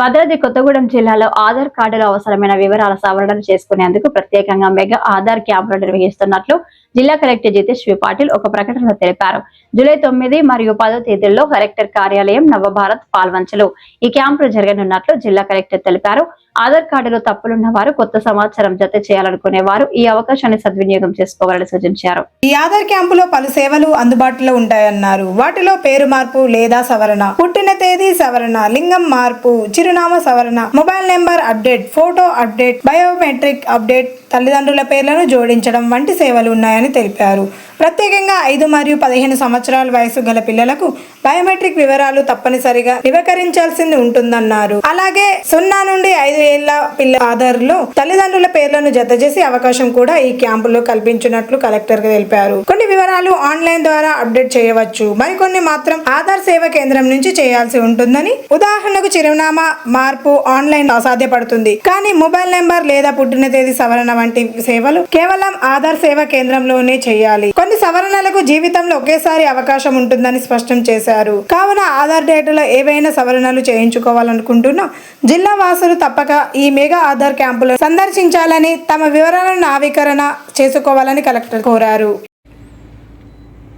భద్రాద్రి కొత్తగూడెం జిల్లాలో ఆధార్ కార్డులో అవసరమైన వివరాల సవరణ చేసుకునేందుకు ప్రత్యేకంగా మెగా ఆధార్ క్యాంపులు నిర్వహిస్తున్నట్లు జిల్లా కలెక్టర్ జితేష్ వి పాటిల్ ఒక ప్రకటనలో తెలిపారు. జూలై తొమ్మిది మరియు పదో తేదీల్లో కలెక్టర్ కార్యాలయం నవభారత్ పాల్వంచలో. ఈ క్యాంపులు జరగనున్నట్లు జిల్లా కలెక్టర్ తెలిపారు. ఆధార్ కార్డులో తప్పులున్న వారు కొత్త సమాచారం జత చేయాలనుకునే వారు ఈ అవకాశాన్ని సద్వినియోగం చేసుకోవాలని సూచించారు. ఈ ఆధార్ క్యాంపులో పలు సేవలు అందుబాటులో ఉంటాయన్నారు. వాటిలో పేరు మార్పు లేదా సవరణ పుట్టిన తేదీ సవరణ లింగం మార్పు చిరునామా సవరణ. Mobile number update photo update biometric update తల్లిదండ్రుల పేర్లను జోడించడం వంటి సేవలు ఉన్నాయని తెలిపారు. ప్రత్యేకంగా ఐదు మరియు పదిహేను సంవత్సరాల వయసు గల పిల్లలకు బయోమెట్రిక్ వివరాలు తప్పనిసరిగా వివకరించాల్సింది ఉంటుందన్నారు. అలాగే సున్నా నుండి ఐదు ఏళ్ళ పిల్ల ఆధార్లో తల్లిదండ్రుల పేర్లను జత చేసే అవకాశం కూడా ఈ క్యాంపులో కల్పించినట్లు కలెక్టర్ తెలిపారు. కొన్ని వివరాలు ఆన్లైన్ ద్వారా అప్డేట్ చేయవచ్చు. మరికొన్ని మాత్రం ఆధార్ సేవ కేంద్రం నుంచి చేయాల్సి ఉంటుందని ఉదాహరణకు చిరునామా మార్పు ఆన్లైన్ అసాధ్యపడుతుంది. కానీ మొబైల్ నెంబర్ లేదా పుట్టిన తేదీ సవరణ వంటి సేవలు కేవలం ఆధార్ సేవ కేంద్రంలోనే చేయాలి. కొన్ని సవరణలకు జీవితంలో ఒకేసారి అవకాశం ఉంటుందని స్పష్టం చేశారు. కావున ఆధార్ డేటాలో ఏవైనా సవరణలు చేయించుకోవాలనుకుంటున్నా జిల్లా వాసులు తప్పక ఈ మెగా ఆధార్ క్యాంపులు సందర్శించాలని తమ వివరాలను నావీకరణ చేసుకోవాలని కలెక్టర్ కోరారు.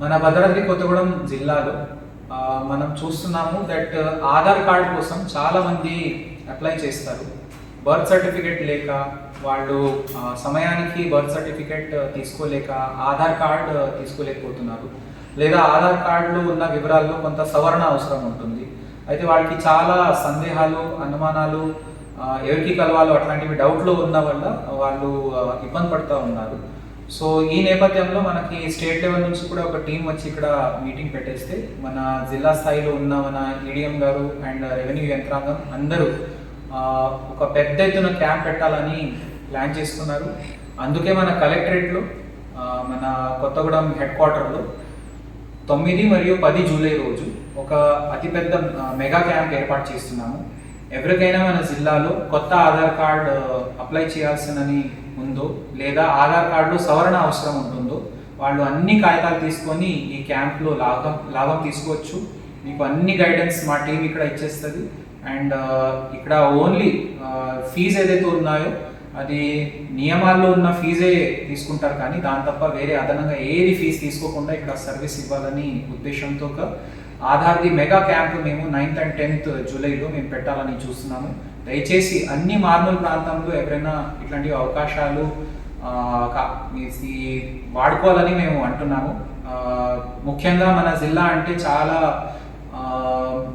మన భద్రాద్రి కొత్తగూడెం జిల్లాలో మనం చూస్తున్నాము దట్ ఆధార్ కార్డ్ కోసం చాలా మంది అప్లై చేస్తారు. బర్త్ సర్టిఫికేట్ లేక వాళ్ళు సమయానికి బర్త్ సర్టిఫికేట్ తీసుకోలేక ఆధార్ కార్డ్ తీసుకోలేకపోతున్నారు. లేదా ఆధార్ కార్డులో ఉన్న వివరాల్లో కొంత సవరణ అవసరం ఉంటుంది. అయితే వాళ్ళకి చాలా సందేహాలు అనుమానాలు ఎవరికి కలవాలో అట్లాంటివి డౌట్లో ఉన్న వల్ల వాళ్ళు ఇబ్బంది పడుతూ ఉన్నారు. సో ఈ నేపథ్యంలో మనకి స్టేట్ లెవెల్ నుంచి కూడా ఒక టీం వచ్చి ఇక్కడ మీటింగ్ పెట్టేస్తే మన జిల్లా స్థాయిలో ఉన్న మన ఈడిఎం గారు అండ్ రెవెన్యూ యంత్రాంగం అందరూ ఒక పెద్ద ఎత్తున క్యాంప్ పెట్టాలని ప్లాన్ చేసుకున్నారు అందుకే మన కలెక్టరేట్లో మన కొత్తగూడెం హెడ్ క్వార్టర్లో తొమ్మిది మరియు పది జూలై రోజు ఒక అతిపెద్ద మెగా క్యాంప్ ఏర్పాటు చేస్తున్నాము. ఎవరికైనా మన జిల్లాలో కొత్త ఆధార్ కార్డ్ అప్లై చేయాల్సినని ఉందో లేదా ఆధార్ కార్డులో సవరణ అవసరం ఉంటుందో వాళ్ళు అన్ని కాగితాలు తీసుకొని ఈ క్యాంప్లో లాభం లాభం తీసుకోవచ్చు. మీకు అన్ని గైడెన్స్ మా టీం ఇక్కడ ఇచ్చేస్తుంది. అండ్ ఇక్కడ ఓన్లీ ఫీజ్ ఏదైతే ఉన్నాయో అది నియమాల్లో ఉన్న ఫీజే తీసుకుంటారు కానీ దాని తప్ప వేరే అదనంగా ఏది ఫీజు తీసుకోకుండా ఇక్కడ సర్వీస్ ఇవ్వాలని ఉద్దేశంతో ఆధార్ది మెగా క్యాంప్ మేము నైన్త్ అండ్ టెన్త్ జూలైలో మేము పెట్టాలని చూస్తున్నాము. దయచేసి అన్ని మార్మల్ ప్రాంతంలో ఎవరైనా ఇట్లాంటి అవకాశాలు వాడుకోవాలని మేము అంటున్నాము. ముఖ్యంగా మన జిల్లా అంటే చాలా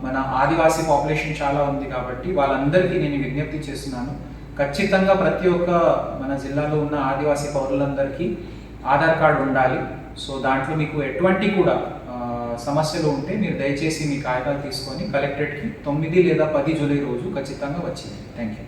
మన ఆదివాసీ పాపులేషన్ చాలా ఉంది కాబట్టి వాళ్ళందరికీ నేను విజ్ఞప్తి చేస్తున్నాను. ఖచ్చితంగా ప్రతి ఒక్క మన జిల్లాలో ఉన్న ఆదివాసీ పౌరులందరికీ ఆధార్ కార్డు ఉండాలి. సో దాంట్లో మీకు ఎటువంటి కూడా సమస్యలు ఉంటే మీరు దయచేసి మీ కాగితాలు తీసుకొని కలెక్టరేట్కి తొమ్మిది లేదా పది జూలై రోజు ఖచ్చితంగా వచ్చింది థ్యాంక్ యూ